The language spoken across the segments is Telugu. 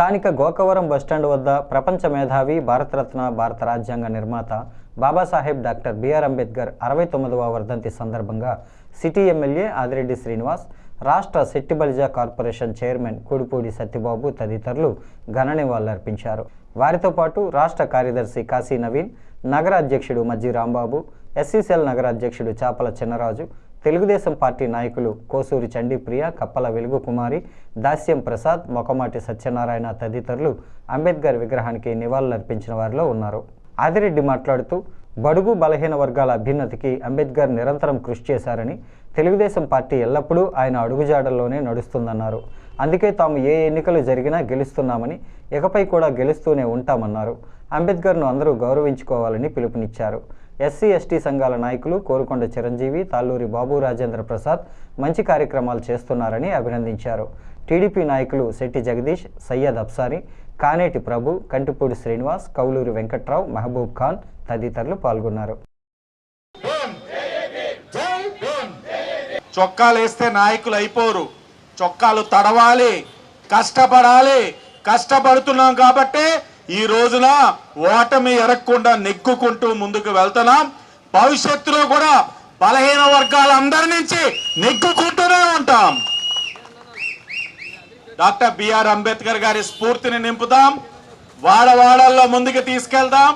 స్థానిక గోకవరం బస్టాండ్ వద్ద ప్రపంచ మేధావి భారతరత్న భారత రాజ్యాంగ నిర్మాత బాబాసాహెబ్ డాక్టర్ బిఆర్ అంబేద్కర్ అరవై తొమ్మిదవ వర్ధంతి సందర్భంగా సిటీ ఎమ్మెల్యే ఆదిరెడ్డి శ్రీనివాస్ రాష్ట్ర శెట్టిబలిజా కార్పొరేషన్ చైర్మన్ కుడిపూడి సత్యబాబు తదితరులు ఘన నివాళులర్పించారు వారితో పాటు రాష్ట్ర కార్యదర్శి కాశీ నవీన్ నగర అధ్యక్షుడు మజ్జి రాంబాబు ఎస్సీసీఎల్ నగర అధ్యక్షుడు చాపల చిన్నరాజు తెలుగుదేశం పార్టీ నాయకులు కోసూరి చండీప్రియ కప్పల వెలుగు కుమారి దాస్యం ప్రసాద్ మొకమాటి సత్యనారాయణ తదితరులు అంబేద్కర్ విగ్రహానికి నివాళులర్పించిన వారిలో ఉన్నారు. ఆదిరెడ్డి మాట్లాడుతూ బడుగు బలహీన వర్గాల అభ్యున్నతికి అంబేద్కర్ నిరంతరం కృషి చేశారని తెలుగుదేశం పార్టీ ఎల్లప్పుడూ ఆయన అడుగుజాడల్లోనే నడుస్తుందన్నారు. అందుకే తాము ఏ ఎన్నికలు జరిగినా గెలుస్తున్నామని ఇకపై కూడా గెలుస్తూనే ఉంటామన్నారు. అంబేద్కర్ను అందరూ గౌరవించుకోవాలని పిలుపునిచ్చారు. ఎస్సీ ఎస్టీ సంఘాల నాయకులు కోరుకొండ చిరంజీవి తాళ్ళూరి బాబు రాజేంద్ర ప్రసాద్ మంచి కార్యక్రమాలు చేస్తున్నారని అభినందించారు. టీడీపీ నాయకులు శెట్టి జగదీష్ సయ్యద్ అబ్సారి కానేటి ప్రభు కంటిపూడి శ్రీనివాస్ కౌలూరి వెంకట్రావు మహబూబ్ ఖాన్ తదితరులు పాల్గొన్నారు. చొక్కాలు వేస్తే నాయకులు అయిపోరు. చొక్కాలు తడవాలి కష్టపడాలి కష్టపడుతున్నాం కాబట్టి ఈ రోజున ఓటమి ఎరగకుండా నెగ్గుకుంటూ ముందుకు వెళ్తున్నాం. భవిష్యత్తులో కూడా బలహీన వర్గాల అందరి నుంచి నెగ్గుకుంటూనే ఉంటాం. డాక్టర్ బిఆర్ అంబేద్కర్ గారి స్ఫూర్తిని నింపుదాం. వాడవాడల్లో ముందుకు తీసుకెళ్దాం.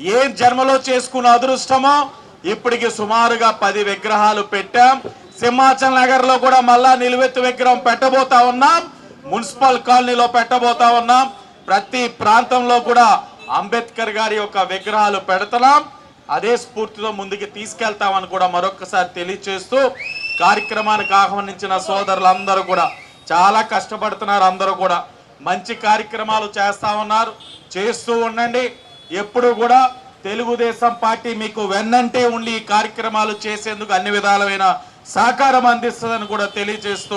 ఏ జన్మలో చేసుకున్న అదృష్టమో ఇప్పటికి సుమారుగా పది విగ్రహాలు పెట్టాం. సింహాచల్ నగర్లో కూడా మళ్ళా నిలువెత్తు విగ్రహం పెట్టబోతా ఉన్నాం. మున్సిపల్ కాలనీలో పెట్టబోతా ఉన్నాం. ప్రతి ప్రాంతంలో కూడా అంబేద్కర్ గారి యొక్క విగ్రహాలు పెడతాం అదే స్ఫూర్తితో ముందుకు తీసుకెళ్తామని కూడా మరొకసారి తెలియచేస్తూ కార్యక్రమానికి ఆహ్వానించిన సోదరులందరూ కూడా చాలా కష్టపడుతున్నారు. అందరూ కూడా మంచి కార్యక్రమాలు చేస్తా ఉన్నారు. చేస్తూ ఉండండి. ఎప్పుడు కూడా తెలుగుదేశం పార్టీ మీకు వెన్నంటే ఉండి ఈ కార్యక్రమాలు చేసేందుకు అన్ని విధాలమైన సహకారం అందిస్తుందని కూడా తెలియజేస్తూ